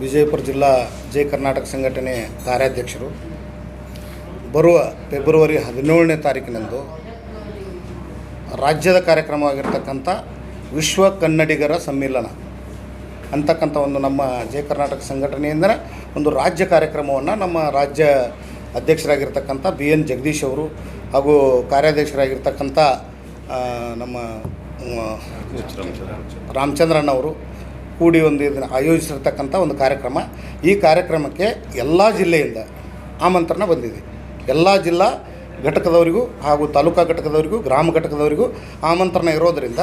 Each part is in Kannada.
ವಿಜಯಪುರ ಜಿಲ್ಲಾ ಜೈ ಕರ್ನಾಟಕ ಸಂಘಟನೆ ಕಾರ್ಯಾಧ್ಯಕ್ಷರು. ಬರುವ ಫೆಬ್ರವರಿ ಹದಿನೇಳನೇ ತಾರೀಕಿನಂದು ರಾಜ್ಯದ ಕಾರ್ಯಕ್ರಮವಾಗಿರ್ತಕ್ಕಂಥ ವಿಶ್ವ ಕನ್ನಡಿಗರ ಸಮ್ಮಿಲನ ಅಂತಕ್ಕಂಥ ಒಂದು ನಮ್ಮ ಜಯ ಕರ್ನಾಟಕ ಸಂಘಟನೆಯಿಂದ ಒಂದು ರಾಜ್ಯ ಕಾರ್ಯಕ್ರಮವನ್ನು ನಮ್ಮ ರಾಜ್ಯ ಅಧ್ಯಕ್ಷರಾಗಿರ್ತಕ್ಕಂಥ ಬಿ ಎನ್ ಜಗದೀಶ್ ಅವರು ಹಾಗೂ ಕಾರ್ಯಾಧ್ಯಕ್ಷರಾಗಿರ್ತಕ್ಕಂಥ ನಮ್ಮ ರಾಮಚಂದ್ರಣ್ಣವರು ಕೂಡಿ ಒಂದು ಇದನ್ನು ಆಯೋಜಿಸಿರ್ತಕ್ಕಂಥ ಒಂದು ಕಾರ್ಯಕ್ರಮ. ಈ ಕಾರ್ಯಕ್ರಮಕ್ಕೆ ಎಲ್ಲ ಜಿಲ್ಲೆಯಿಂದ ಆಮಂತ್ರಣ ಬಂದಿದೆ. ಎಲ್ಲ ಜಿಲ್ಲಾ ಘಟಕದವರಿಗೂ ಹಾಗೂ ತಾಲೂಕಾ ಘಟಕದವರಿಗೂ, ಗ್ರಾಮ ಘಟಕದವರಿಗೂ ಆಮಂತ್ರಣ ಇರೋದರಿಂದ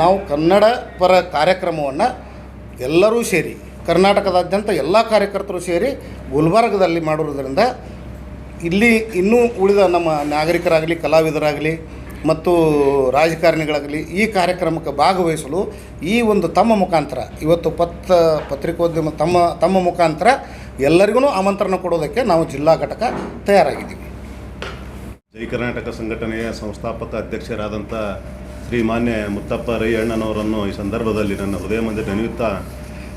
ನಾವು ಕನ್ನಡ ಪರ ಕಾರ್ಯಕ್ರಮವನ್ನು ಎಲ್ಲರೂ ಸೇರಿ, ಕರ್ನಾಟಕದಾದ್ಯಂತ ಎಲ್ಲ ಕಾರ್ಯಕರ್ತರು ಸೇರಿ ಗುಲ್ಬರ್ಗದಲ್ಲಿ ಮಾಡಿರೋದ್ರಿಂದ ಇಲ್ಲಿ ಇನ್ನೂ ಉಳಿದ ನಮ್ಮ ನಾಗರಿಕರಾಗಲಿ, ಕಲಾವಿದರಾಗಲಿ ಮತ್ತು ರಾಜಕಾರಣಿಗಳಾಗಲಿ ಈ ಕಾರ್ಯಕ್ರಮಕ್ಕೆ ಭಾಗವಹಿಸಲು ಈ ಒಂದು ತಮ್ಮ ಮುಖಾಂತರ, ಇವತ್ತು ಪತ್ರ, ಪತ್ರಿಕೋದ್ಯಮ ತಮ್ಮ ತಮ್ಮ ಮುಖಾಂತರ ಎಲ್ಲರಿಗೂ ಆಮಂತ್ರಣ ಕೊಡೋದಕ್ಕೆ ನಾವು ಜಿಲ್ಲಾ ಘಟಕ ತಯಾರಾಗಿದ್ದೀವಿ. ಜೈ ಕರ್ನಾಟಕ ಸಂಘಟನೆಯ ಸಂಸ್ಥಾಪಕ ಅಧ್ಯಕ್ಷರಾದಂಥ ಶ್ರೀ ಮಾನ್ಯ ಮುತ್ತಪ್ಪ ರೈ ಅಣ್ಣನವರನ್ನು ಈ ಸಂದರ್ಭದಲ್ಲಿ ನನ್ನ ಹೃದಯ ಮಂದಿ ನೆನೆಯುತ್ತಾ,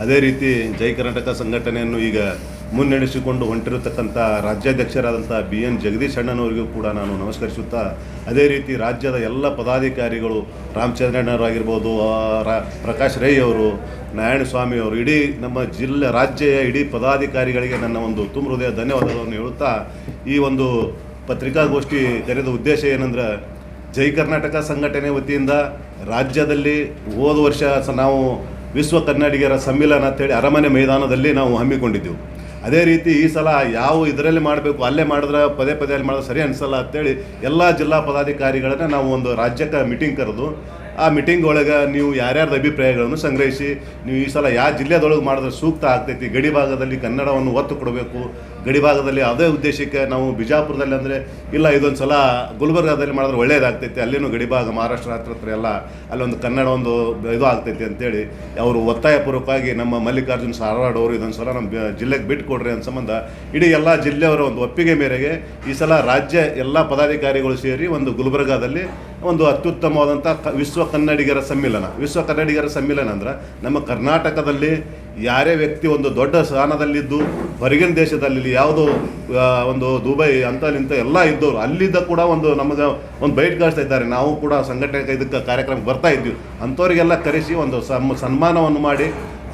ಅದೇ ರೀತಿ ಜೈ ಕರ್ನಾಟಕ ಸಂಘಟನೆಯನ್ನು ಈಗ ಮುನ್ನಡೆಸಿಕೊಂಡು ಹೊಂಟಿರತಕ್ಕಂಥ ರಾಜ್ಯಾಧ್ಯಕ್ಷರಾದಂಥ ಬಿ ಎನ್ ಜಗದೀಶ್ ಅಣ್ಣನವರಿಗೂ ಕೂಡ ನಾನು ನಮಸ್ಕರಿಸುತ್ತಾ, ಅದೇ ರೀತಿ ರಾಜ್ಯದ ಎಲ್ಲ ಪದಾಧಿಕಾರಿಗಳು ರಾಮಚಂದ್ರಣ್ಣವರಾಗಿರ್ಬೋದು ರಾ- ಪ್ರಕಾಶ್ ರೈ ಅವರು, ನಾರಾಯಣ ಸ್ವಾಮಿ ಅವರು, ಇಡೀ ನಮ್ಮ ಜಿಲ್ಲೆ ರಾಜ್ಯ ಇಡೀ ಪದಾಧಿಕಾರಿಗಳಿಗೆ ನನ್ನ ಒಂದು ತುಂಬ ಹೃದಯ ಧನ್ಯವಾದಗಳನ್ನು ಹೇಳುತ್ತಾ, ಈ ಒಂದು ಪತ್ರಿಕಾಗೋಷ್ಠಿ ಕರೆದ ಉದ್ದೇಶ ಏನಂದ್ರೆ, ಜೈ ಕರ್ನಾಟಕ ಸಂಘಟನೆ ವತಿಯಿಂದ ರಾಜ್ಯದಲ್ಲಿ ಹೋದ ವರ್ಷ ನಾವು ವಿಶ್ವ ಕನ್ನಡಿಗರ ಸಮ್ಮಿಲನ ಅಂತೇಳಿ ಅರಮನೆ ಮೈದಾನದಲ್ಲಿ ನಾವು ಹಮ್ಮಿಕೊಂಡಿದ್ದೆವು. ಅದೇ ರೀತಿ ಈ ಸಲ ಯಾವ ಇದರಲ್ಲಿ ಮಾಡಬೇಕು, ಅಲ್ಲೇ ಮಾಡಿದ್ರೆ, ಪದೇ ಪದೇ ಅಲ್ಲಿ ಮಾಡಿದ್ರೆ ಸರಿ ಅನಿಸಲ್ಲ ಅಂತೇಳಿ ಎಲ್ಲ ಜಿಲ್ಲಾ ಪದಾಧಿಕಾರಿಗಳನ್ನ ನಾವು ಒಂದು ರಾಜ್ಯಕ್ಕೆ ಮೀಟಿಂಗ್ ಕರೆದು, ಆ ಮೀಟಿಂಗ್ ಒಳಗೆ ನೀವು ಯಾರ್ಯಾರ್ದು ಅಭಿಪ್ರಾಯಗಳನ್ನು ಸಂಗ್ರಹಿಸಿ, ನೀವು ಈ ಸಲ ಯಾವ ಜಿಲ್ಲೆದೊಳಗೆ ಮಾಡಿದ್ರೆ ಸೂಕ್ತ ಆಗ್ತೈತಿ, ಗಡಿ ಭಾಗದಲ್ಲಿ ಕನ್ನಡವನ್ನು ಒತ್ತು ಕೊಡಬೇಕು ಗಡಿ ಭಾಗದಲ್ಲಿ ಅದೇ ಉದ್ದೇಶಕ್ಕೆ ನಾವು ಬಿಜಾಪುರದಲ್ಲಿ ಅಂದರೆ, ಇಲ್ಲ ಇದೊಂದು ಸಲ ಗುಲ್ಬರ್ಗಾದಲ್ಲಿ ಮಾಡಿದ್ರೆ ಒಳ್ಳೇದಾಗ್ತೈತಿ. ಅಲ್ಲಿನೂ ಗಡಿಭಾಗ ಮಹಾರಾಷ್ಟ್ರ ಹತ್ರ ಹತ್ರ ಎಲ್ಲ ಅಲ್ಲೊಂದು ಕನ್ನಡ ಒಂದು ಇದು ಆಗ್ತೈತಿ ಅಂತೇಳಿ. ಅವರು ಒತ್ತಾಯಪೂರ್ವಕವಾಗಿ ನಮ್ಮ ಮಲ್ಲಿಕಾರ್ಜುನ್ ಸಾರವಾಡ್ ಅವರು ಇದೊಂದು ಸಲ ನಮ್ಮ ಜಿಲ್ಲೆಗೆ ಬಿಟ್ಟು ಕೊಡ್ರಿ ಅಂತ ಸಂಬಂಧ ಇಡೀ ಎಲ್ಲ ಜಿಲ್ಲೆಯವರ ಒಂದು ಒಪ್ಪಿಗೆ ಮೇರೆಗೆ ಈ ಸಲ ರಾಜ್ಯ ಎಲ್ಲ ಪದಾಧಿಕಾರಿಗಳು ಸೇರಿ ಒಂದು ಗುಲ್ಬರ್ಗಾದಲ್ಲಿ ಒಂದು ಅತ್ಯುತ್ತಮವಾದಂಥ ವಿಶ್ವ ಕನ್ನಡಿಗರ ಸಮ್ಮಿಲನ. ವಿಶ್ವ ಕನ್ನಡಿಗರ ಸಮ್ಮಿಲನ ಅಂದ್ರೆ ನಮ್ಮ ಕರ್ನಾಟಕದಲ್ಲಿ ಯಾರೇ ವ್ಯಕ್ತಿ ಒಂದು ದೊಡ್ಡ ಸ್ಥಾನದಲ್ಲಿದ್ದು, ಹೊರಗಿನ ದೇಶದಲ್ಲಿ ಯಾವುದೋ ಒಂದು ದುಬೈ ಅಂತ ಇಂಥ ಎಲ್ಲ ಇದ್ದವರು ಅಲ್ಲಿದ್ದ ಕೂಡ ಒಂದು ನಮಗೆ ಒಂದು ಬೈಟ್ ಕಳಿಸ್ತಾ ಇದ್ದಾರೆ. ನಾವು ಕೂಡ ಸಂಘಟನೆ ಇದಕ್ಕೆ ಕಾರ್ಯಕ್ರಮಕ್ಕೆ ಬರ್ತಾ ಇದ್ವಿ ಅಂಥವರಿಗೆಲ್ಲ ಕರೆಸಿ ಒಂದು ಸಮ್, ಸನ್ಮಾನವನ್ನು ಮಾಡಿ,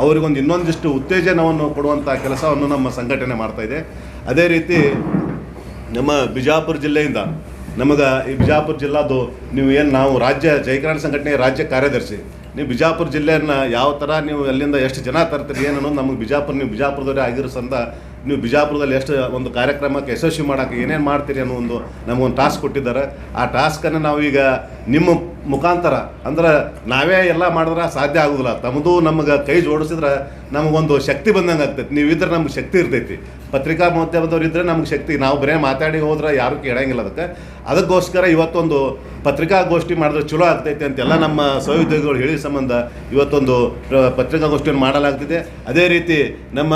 ಅವರಿಗೊಂದು ಇನ್ನೊಂದಿಷ್ಟು ಉತ್ತೇಜನವನ್ನು ಕೊಡುವಂಥ ಕೆಲಸವನ್ನು ನಮ್ಮ ಸಂಘಟನೆ ಮಾಡ್ತಾ ಇದೆ. ಅದೇ ರೀತಿ ನಮ್ಮ ಬಿಜಾಪುರ ಜಿಲ್ಲೆಯಿಂದ, ನಮಗೆ ಈ ಬಿಜಾಪುರ ಜಿಲ್ಲಾದು ನೀವು ಏನು, ನಾವು ರಾಜ್ಯ ಜೈಕರಣ ಸಂಘಟನೆ ರಾಜ್ಯ ಕಾರ್ಯದರ್ಶಿ. ನೀವು ಬಿಜಾಪುರ ಜಿಲ್ಲೆಯನ್ನು ಯಾವ ಥರ ನೀವು ಅಲ್ಲಿಂದ ಎಷ್ಟು ಜನ ತರ್ತೀರಿ ಏನು ನಮಗೆ ಬಿಜಾಪುರ, ನೀವು ಬಿಜಾಪುರದವರೇ ಆಗಿರೋ ಸಂದ ನೀವು ಬಿಜಾಪುರದಲ್ಲಿ ಎಷ್ಟು ಒಂದು ಕಾರ್ಯಕ್ರಮಕ್ಕೆ ಯಶಸ್ವಿ ಮಾಡೋಕ್ಕೆ ಏನೇನು ಮಾಡ್ತೀರಿ ಅನ್ನೋ ಒಂದು ನಮಗೊಂದು ಟಾಸ್ಕ್ ಕೊಟ್ಟಿದ್ದಾರೆ. ಆ ಟಾಸ್ಕನ್ನು ನಾವೀಗ ನಿಮ್ಮ ಮುಖಾಂತರ, ಅಂದ್ರೆ ನಾವೇ ಎಲ್ಲ ಮಾಡಿದ್ರೆ ಸಾಧ್ಯ ಆಗೋದಿಲ್ಲ. ತಮ್ಮದು ನಮಗೆ ಕೈ ಜೋಡಿಸಿದ್ರೆ ನಮಗೊಂದು ಶಕ್ತಿ ಬಂದಂಗೆ ಆಗ್ತೈತಿ. ನೀವಿದ್ರೆ ನಮ್ಗೆ ಶಕ್ತಿ ಇರ್ತೈತಿ. ಪತ್ರಿಕಾ ಮಾಧ್ಯಮದವ್ರು ಇದ್ದರೆ ನಮ್ಗೆ ಶಕ್ತಿ. ನಾವು ಬರೇ ಮಾತಾಡಿ ಹೋದ್ರೆ ಯಾರು ಕೇಳಂಗಿಲ್ಲ ಅದಕ್ಕೆ. ಅದಕ್ಕೋಸ್ಕರ ಇವತ್ತೊಂದು ಪತ್ರಿಕಾಗೋಷ್ಠಿ ಮಾಡಿದ್ರೆ ಚಲೋ ಆಗ್ತೈತಿ ಅಂತೆಲ್ಲ ನಮ್ಮ ಸಹೋದ್ಯೋಗಿಗಳು ಹೇಳಿದ ಸಂಬಂಧ ಇವತ್ತೊಂದು ಪತ್ರಿಕಾಗೋಷ್ಠಿಯನ್ನು ಮಾಡಲಾಗ್ತಿದೆ. ಅದೇ ರೀತಿ ನಮ್ಮ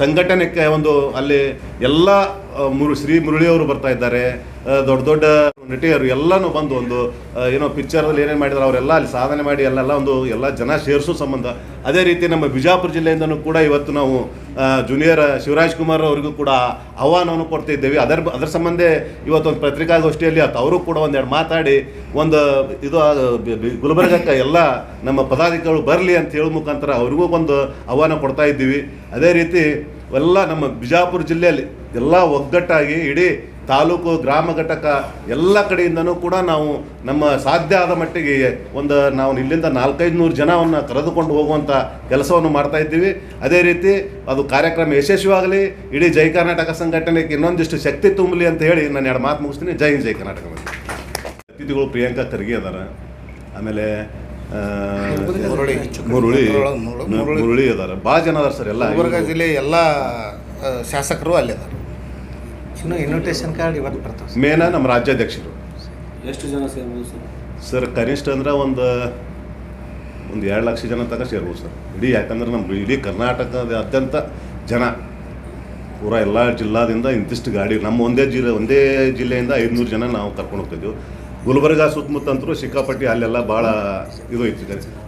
ಸಂಘಟನೆಗೆ ಒಂದು ಅಲ್ಲಿ ಎಲ್ಲ ಮುರು, ಶ್ರೀ ಮುರುಳಿಯವರು ಬರ್ತಾ ಇದ್ದಾರೆ. ದೊಡ್ಡ ದೊಡ್ಡ ನಟಿಯರು ಎಲ್ಲನೂ ಬಂದು ಒಂದು ಏನೋ ಪಿಕ್ಚರಲ್ಲಿ ಏನೇನು ಮಾಡಿದ್ರು ಅವರೆಲ್ಲ ಅಲ್ಲಿ ಸಾಧನೆ ಮಾಡಿ ಅಲ್ಲೆಲ್ಲ ಒಂದು ಎಲ್ಲ ಜನ ಸೇರಿಸೋ ಸಂಬಂಧ. ಅದೇ ರೀತಿ ನಮ್ಮ ಬಿಜಾಪುರ ಜಿಲ್ಲೆಯಿಂದನೂ ಕೂಡ ಇವತ್ತು ನಾವು ಜೂನಿಯರ್ ಶಿವರಾಜ್ ಕುಮಾರ್ ಅವರಿಗೂ ಕೂಡ ಆಹ್ವಾನವನ್ನು ಕೊಡ್ತಿದ್ದೇವೆ ಅದರ ಅದರ ಸಂಬಂಧ ಇವತ್ತೊಂದು ಪತ್ರಿಕಾಗೋಷ್ಠಿಯಲ್ಲಿ ಆಯ್ತು. ಅವರು ಕೂಡ ಒಂದೆರಡು ಮಾತಾಡಿ, ಒಂದು ಇದು ಗುಲ್ಬರ್ಗಕ್ಕೆ ಎಲ್ಲ ನಮ್ಮ ಪದಾಧಿಕಾರಿಗಳು ಬರಲಿ ಅಂತ ಹೇಳೋ ಮುಖಾಂತರ ಅವ್ರಿಗೂ ಒಂದು ಆಹ್ವಾನ ಕೊಡ್ತಾ ಇದ್ದೀವಿ. ಅದೇ ರೀತಿ ಎಲ್ಲ ನಮ್ಮ ಬಿಜಾಪುರ ಜಿಲ್ಲೆಯಲ್ಲಿ ಎಲ್ಲ ಒಗ್ಗಟ್ಟಾಗಿ ಇಡೀ ತಾಲೂಕು ಗ್ರಾಮ ಘಟಕ ಎಲ್ಲ ಕಡೆಯಿಂದನೂ ಕೂಡ ನಾವು ನಮ್ಮ ಸಾಧ್ಯ ಆದ ಮಟ್ಟಿಗೆ ಒಂದು ನಾವು ಇಲ್ಲಿಂದ ನಾಲ್ಕೈದು ನೂರು ಜನವನ್ನು ಕರೆದುಕೊಂಡು ಹೋಗುವಂಥ ಕೆಲಸವನ್ನು ಮಾಡ್ತಾ ಇದ್ದೀವಿ. ಅದೇ ರೀತಿ ಅದು ಕಾರ್ಯಕ್ರಮ ಯಶಸ್ವಿಯಾಗಲಿ. ಇಡೀ ಜೈ ಕರ್ನಾಟಕ ಸಂಘಟನೆಗೆ ಇನ್ನೊಂದಿಷ್ಟು ಶಕ್ತಿ ತುಂಬಲಿ ಅಂತ ಹೇಳಿ ನಾನು ಎರಡು ಮಾತು ಮುಗಿಸ್ತೀನಿ. ಜೈ ಜೈ ಕರ್ನಾಟಕ. ಅತಿಥಿಗಳು ಪ್ರಿಯಾಂಕಾ ಖರ್ಗೆ ಅದಾರ. ಆಮೇಲೆ ಮುರಳಿ. ಮುರುಳಿ ಮುರಳಿ. ಅದಾರ. ಭಾಳ ಜನ ಅದಾರ ಸರ್ ಎಲ್ಲ ಗುಲ್ಬರ್ಗ ಜಿಲ್ಲೆ ಎಲ್ಲ ಶಾಸಕರು ಶಾಸಕರು ಅದಾರ. ಇನ್ನು ಇನ್ವಿಟೇಷನ್ ಕಾರ್ಡ್ ಇವತ್ತು ಬರ್ತವೆ ಮೇನ ನಮ್ಮ ರಾಜ್ಯಾಧ್ಯಕ್ಷರು. ಎಷ್ಟು ಜನ ಸೇರ್ಬೋದು ಸರ್? ಸರ್ ಕನಿಷ್ಠ ಅಂದ್ರೆ ಒಂದು ಒಂದು ಎರಡು ಲಕ್ಷ ಜನ ತನಕ ಸೇರ್ಬೋದು ಸರ್. ಇಡೀ ಯಾಕಂದ್ರೆ ನಮ್ಮ ಇಡೀ ಕರ್ನಾಟಕದಾದ್ಯಂತ ಜನ. ಪೂರ ಎಲ್ಲ ಜಿಲ್ಲಾದಿಂದ ಇಂತಿಷ್ಟು ಗಾಡಿ ನಮ್ಮ ಒಂದೇ ಜಿಲ್ಲೆ ಒಂದೇ ಜಿಲ್ಲೆಯಿಂದ ಐದುನೂರು ಜನ ನಾವು ಕರ್ಕೊಂಡು ಹೋಗ್ತಿದ್ವಿ. ಗುಲ್ಬರ್ಗ ಸುತ್ತಮುತ್ತಂತರೂ ಸಿಕ್ಕಾಪಟ್ಟಿ ಅಲ್ಲೆಲ್ಲ ಭಾಳ ಇದು ಐತಿ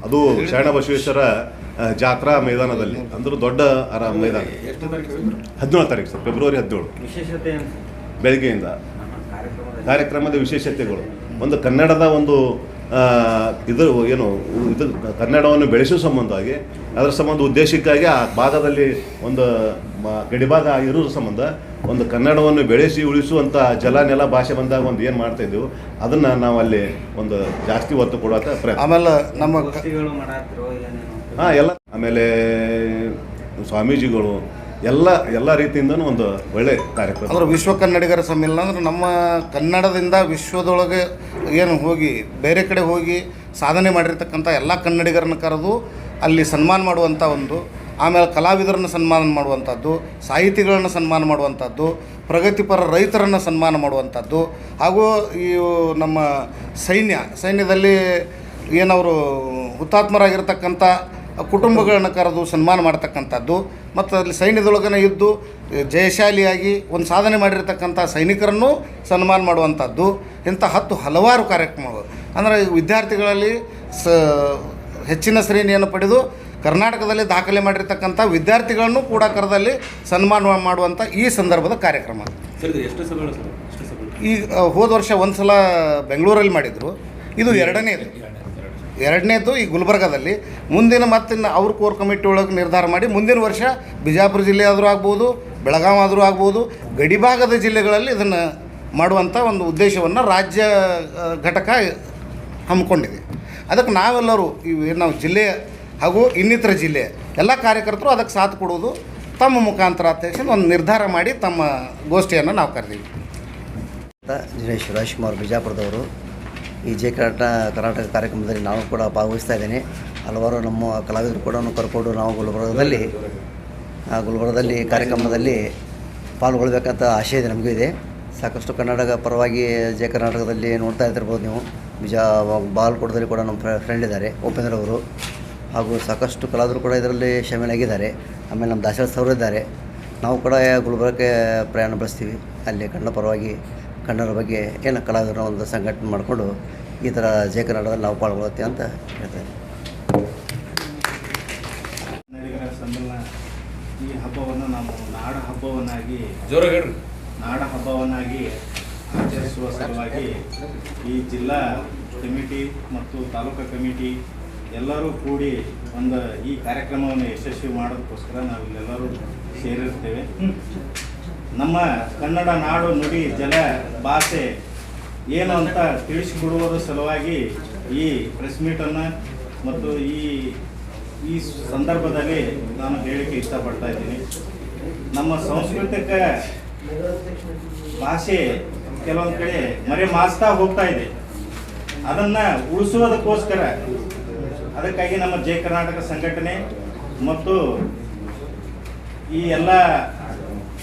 ಅದು ಶರಣ ಬಸವೇಶ್ವರ ಜಾತ್ರಾ ಮೈದಾನದಲ್ಲಿ ಅಂದ್ರೆ ದೊಡ್ಡ ಮೈದಾನ. ಹದಿನೇಳು ತಾರೀಕು ಸರ್ ಫೆಬ್ರವರಿ ಹದಿನೇಳು. ಬೆಳಗ್ಗೆಯಿಂದ. ಕಾರ್ಯಕ್ರಮದ ವಿಶೇಷತೆಗಳು. ಒಂದು ಕನ್ನಡದ ಒಂದು ಇದು ಏನು ಇದು ಕನ್ನಡವನ್ನು ಬೆಳೆಸೋ ಸಂಬಂಧವಾಗಿ ಅದರ ಸಂಬಂಧ ಉದ್ದೇಶಕ್ಕಾಗಿ ಆ ಭಾಗದಲ್ಲಿ ಒಂದು ಗಡಿಭಾಗ ಇರೋದ್ರ ಸಂಬಂಧ ಒಂದು ಕನ್ನಡವನ್ನು ಬೆಳೆಸಿ ಉಳಿಸುವಂಥ ಜಲ ನೆಲ ಭಾಷೆ ಬಂದಾಗ ಒಂದು ಏನು ಮಾಡ್ತಾ ಇದ್ದೀವಿ ಅದನ್ನು ನಾವು ಅಲ್ಲಿ ಒಂದು ಜಾಸ್ತಿ ಒತ್ತು ಕೊಡೋಕೆ ಪ್ರಯತ್ನ. ಆಮೇಲೆ ನಮ್ಮ ಹಾಂ ಎಲ್ಲ ಆಮೇಲೆ ಸ್ವಾಮೀಜಿಗಳು ಎಲ್ಲ ಎಲ್ಲ ರೀತಿಯಿಂದನೂ ಒಂದು ಒಳ್ಳೆ ಕಾರ್ಯಕ್ರಮ. ಅಂದ್ರೆ ವಿಶ್ವ ಕನ್ನಡಿಗರ ಸಮ್ಮೇಳನ ಅಂದ್ರೆ ನಮ್ಮ ಕನ್ನಡದಿಂದ ವಿಶ್ವದೊಳಗೆ ಏನು ಹೋಗಿ ಬೇರೆ ಕಡೆ ಹೋಗಿ ಸಾಧನೆ ಮಾಡಿರ್ತಕ್ಕಂಥ ಎಲ್ಲ ಕನ್ನಡಿಗರನ್ನ ಕರೆದು ಅಲ್ಲಿ ಸನ್ಮಾನ ಮಾಡುವಂಥ ಒಂದು ಆಮೇಲೆ ಕಲಾವಿದರನ್ನು ಸನ್ಮಾನ ಮಾಡುವಂಥದ್ದು, ಸಾಹಿತಿಗಳನ್ನು ಸನ್ಮಾನ ಮಾಡುವಂಥದ್ದು, ಪ್ರಗತಿಪರ ರೈತರನ್ನು ಸನ್ಮಾನ ಮಾಡುವಂಥದ್ದು, ಹಾಗೂ ಈ ನಮ್ಮ ಸೈನ್ಯ, ಸೈನ್ಯದಲ್ಲಿ ಏನವರು ಹುತಾತ್ಮರಾಗಿರ್ತಕ್ಕಂಥ ಕುಟುಂಬಗಳನ್ನು ಕರೆದು ಸನ್ಮಾನ ಮಾಡ್ತಕ್ಕಂಥದ್ದು, ಮತ್ತು ಅಲ್ಲಿ ಸೈನ್ಯದೊಳಗನೆ ಇದ್ದು ಜಯಶಾಲಿಯಾಗಿ ಒಂದು ಸಾಧನೆ ಮಾಡಿರ್ತಕ್ಕಂಥ ಸೈನಿಕರನ್ನು ಸನ್ಮಾನ ಮಾಡುವಂಥದ್ದು, ಇಂಥ ಹತ್ತು ಹಲವಾರು ಕಾರ್ಯಕ್ರಮಗಳು. ಅಂದರೆ ವಿದ್ಯಾರ್ಥಿಗಳಲ್ಲಿ ಸ ಹೆಚ್ಚಿನ ಶ್ರೇಣಿಯನ್ನು ಪಡೆದು ಕರ್ನಾಟಕದಲ್ಲಿ ದಾಖಲೆ ಮಾಡಿರ್ತಕ್ಕಂಥ ವಿದ್ಯಾರ್ಥಿಗಳನ್ನು ಕೂಡ ಕರದಲ್ಲಿ ಸನ್ಮಾನ ಮಾಡುವಂಥ ಈ ಸಂದರ್ಭದ ಕಾರ್ಯಕ್ರಮ. ಈಗ ಹೋದ ವರ್ಷ ಒಂದು ಸಲ ಬೆಂಗಳೂರಲ್ಲಿ ಮಾಡಿದರು. ಇದು ಎರಡನೇದು. ಎರಡನೇದು ಈ ಗುಲ್ಬರ್ಗಾದಲ್ಲಿ. ಮುಂದಿನ ಮತ್ತಿನ್ನು ಅವ್ರ ಕೋರ್ ಕಮಿಟಿ ಒಳಗೆ ನಿರ್ಧಾರ ಮಾಡಿ ಮುಂದಿನ ವರ್ಷ ಬಿಜಾಪುರ ಜಿಲ್ಲೆ ಆದರೂ ಆಗ್ಬೋದು ಬೆಳಗಾವಿ ಆದರೂ ಆಗ್ಬೋದು ಗಡಿಭಾಗದ ಜಿಲ್ಲೆಗಳಲ್ಲಿ ಇದನ್ನು ಮಾಡುವಂಥ ಒಂದು ಉದ್ದೇಶವನ್ನು ರಾಜ್ಯ ಘಟಕ ಹಮ್ಮಿಕೊಂಡಿದೆ. ಅದಕ್ಕೆ ನಾವೆಲ್ಲರೂ ಈ ನಾವು ಜಿಲ್ಲೆ ಹಾಗೂ ಇನ್ನಿತರ ಜಿಲ್ಲೆ ಎಲ್ಲ ಕಾರ್ಯಕರ್ತರು ಅದಕ್ಕೆ ಸಾಥ್ ಕೊಡೋದು ತಮ್ಮ ಮುಖಾಂತರ ಅಧ್ಯಕ್ಷ ಒಂದು ನಿರ್ಧಾರ ಮಾಡಿ ತಮ್ಮ ಗೋಷ್ಠಿಯನ್ನು ನಾವು ಕರೆದೀವಿ. ಅಂತ ದಿನೇಶ್ ರಾಜ್ಕುಮಾರ್ ಬಿಜಾಪುರದವರು. ಈ ಜೆ ಕರ್ನಾಟಕ ಕರ್ನಾಟಕ ಕಾರ್ಯಕ್ರಮದಲ್ಲಿ ನಾನು ಕೂಡ ಭಾಗವಹಿಸ್ತಾ ಇದ್ದೇನೆ. ಹಲವಾರು ನಮ್ಮ ಕಲಾವಿದರು ಕೂಡ ಕರ್ಕೊಂಡು ನಾವು ಗುಲ್ಬರ್ಗದಲ್ಲಿ ಗುಲ್ಬರ್ಗದಲ್ಲಿ ಕಾರ್ಯಕ್ರಮದಲ್ಲಿ ಪಾಲ್ಗೊಳ್ಬೇಕಂತ ಆಶಯ ಇದೆ ನಮಗೂ ಇದೆ. ಸಾಕಷ್ಟು ಕನ್ನಡದ ಪರವಾಗಿ ಜೆ ಕರ್ನಾಟಕದಲ್ಲಿ ನೋಡ್ತಾ ಇರ್ತಿರ್ಬೋದು ನೀವು. ಬಿಜಾ ಬಾಲ್ಕೋಟದಲ್ಲಿ ಕೂಡ ನಮ್ಮ ಫ್ರೆಂಡ್ ಇದ್ದಾರೆ, ಉಪೇಂದ್ರ ಅವರು. ಹಾಗೂ ಸಾಕಷ್ಟು ಕಲಾವಿದರು ಕೂಡ ಇದರಲ್ಲಿ ಶಾಮೀಲಾಗಿದ್ದಾರೆ. ಆಮೇಲೆ ನಮ್ಮ ದಾಸರ ಸೌರಿದ್ದಾರೆ ಇದ್ದಾರೆ. ನಾವು ಕೂಡ ಗುಲ್ಬರ್ಗಕ್ಕೆ ಪ್ರಯಾಣ ಬೆಳೆಸ್ತೀವಿ. ಅಲ್ಲಿ ಕನ್ನಡ ಪರವಾಗಿ ಕನ್ನಡರ ಬಗ್ಗೆ ಏನು ಕಲಾವಿದರ ಒಂದು ಸಂಘಟನೆ ಮಾಡಿಕೊಂಡು ಈ ಥರ ಜಯ ಕನ್ನಡದಲ್ಲಿ ನಾವು ಪಾಲ್ಗೊಳ್ಳುತ್ತೆ ಅಂತ ಹೇಳ್ತಾರೆ ಕನ್ನಡಿಗರ ಸಮ್ಮೇಳನ ಈ ಹಬ್ಬವನ್ನು ನಾವು ನಾಡ ಹಬ್ಬವನ್ನಾಗಿ ಜೋರಾಗಿ ನಾಡ ಹಬ್ಬವನ್ನಾಗಿ ಆಚರಿಸುವ ಸಲುವಾಗಿ ಈ ಜಿಲ್ಲಾ ಕಮಿಟಿ ಮತ್ತು ತಾಲೂಕು ಕಮಿಟಿ ಎಲ್ಲರೂ ಕೂಡಿ ಒಂದು ಈ ಕಾರ್ಯಕ್ರಮವನ್ನು ಯಶಸ್ವಿ ಮಾಡೋದಕ್ಕೋಸ್ಕರ ನಾವು ಇಲ್ಲೆಲ್ಲರೂ ಸೇರಿರ್ತೇವೆ. ನಮ್ಮ ಕನ್ನಡ ನಾಡು ನುಡಿ ಜಲ ಭಾಷೆ ಏನು ಅಂತ ತಿಳಿಸಿಕೊಡುವುದರ ಸಲುವಾಗಿ ಈ ಪ್ರೆಸ್ ಮೀಟನ್ನು ಮತ್ತು ಈ ಈ ಸಂದರ್ಭದಲ್ಲಿ ನಾನು ಹೇಳಿಕೆ ಇಷ್ಟಪಡ್ತಾ ಇದ್ದೀನಿ. ನಮ್ಮ ಸಾಂಸ್ಕೃತಿಕ ಭಾಷೆ ಕೆಲವೊಂದು ಕಡೆ ಮರೆ ಮಾಸ್ತಾ ಹೋಗ್ತಾ ಇದೆ. ಅದನ್ನು ಉಳಿಸುವುದಕ್ಕೋಸ್ಕರ ಅದಕ್ಕಾಗಿ ನಮ್ಮ ಜಯ ಕರ್ನಾಟಕ ಸಂಘಟನೆ ಮತ್ತು ಈ ಎಲ್ಲ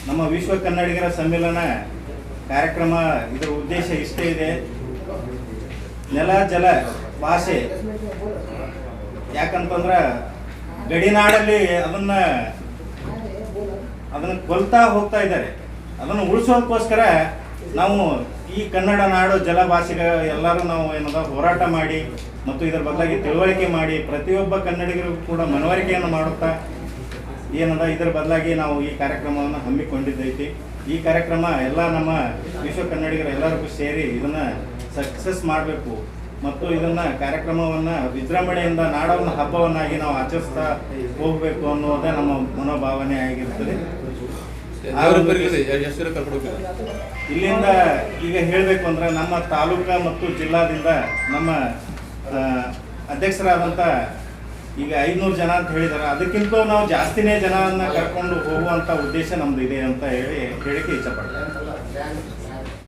ನಮ್ಮ ವಿಶ್ವ ಕನ್ನಡಿಗರ ಸಮ್ಮೇಳನ ಕಾರ್ಯಕ್ರಮ ಇದರ ಉದ್ದೇಶ ಇಷ್ಟೇ ಇದೆ. ನೆಲ, ಜಲ, ಭಾಷೆ. ಯಾಕಂತಂದ್ರ ಗಡಿನಾಡಲ್ಲಿ ಅದನ್ನ ಅದನ್ನ ಕೊಲ್ತಾ ಹೋಗ್ತಾ ಇದ್ದಾರೆ. ಅದನ್ನು ಉಳಿಸೋದಕ್ಕೋಸ್ಕರ ನಾವು ಈ ಕನ್ನಡ ನಾಡು ಜಲಭಾಷೆಗ ಎಲ್ಲರೂ ನಾವು ಏನದ ಹೋರಾಟ ಮಾಡಿ ಮತ್ತು ಇದರ ಬದಲಾಗಿ ತಿಳುವಳಿಕೆ ಮಾಡಿ ಪ್ರತಿಯೊಬ್ಬ ಕನ್ನಡಿಗರಿಗೂ ಕೂಡ ಮನವರಿಕೆಯನ್ನು ಮಾಡುತ್ತಾ ಏನದ ಇದರ ಬದಲಾಗಿ ನಾವು ಈ ಕಾರ್ಯಕ್ರಮವನ್ನು ಹಮ್ಮಿಕೊಂಡಿದ್ದೈತಿ. ಈ ಕಾರ್ಯಕ್ರಮ ಎಲ್ಲ ನಮ್ಮ ವಿಶ್ವ ಕನ್ನಡಿಗರು ಎಲ್ಲರಿಗೂ ಸೇರಿ ಇದನ್ನು ಸಕ್ಸಸ್ ಮಾಡಬೇಕು. ಮತ್ತು ಇದನ್ನ ಕಾರ್ಯಕ್ರಮವನ್ನು ವಿಜೃಂಭಣೆಯಿಂದ ನಾಡವನ್ನ ಹಬ್ಬವನ್ನಾಗಿ ನಾವು ಆಚರಿಸ್ತಾ ಹೋಗಬೇಕು ಅನ್ನೋದೇ ನಮ್ಮ ಮನೋಭಾವನೆ ಆಗಿರ್ತದೆ. ಇಲ್ಲಿಂದ ಈಗ ಹೇಳಬೇಕು ಅಂದ್ರೆ ನಮ್ಮ ತಾಲೂಕ ಮತ್ತು ಜಿಲ್ಲಾದಿಂದ ನಮ್ಮ ಅಧ್ಯಕ್ಷರಾದಂಥ ಈಗ ಐದುನೂರು ಜನ ಅಂತ ಹೇಳಿದಾರೆ. ಅದಕ್ಕಿಂತ ನಾವು ಜಾಸ್ತಿನೇ ಜನ ಕರ್ಕೊಂಡು ಹೋಗುವಂತ ಉದ್ದೇಶ ನಮ್ದು ಇದೆ ಅಂತ ಹೇಳಿ ಹೇಳಿಕೆ ಇಚ್ಛಪಡ್ತೇನೆ.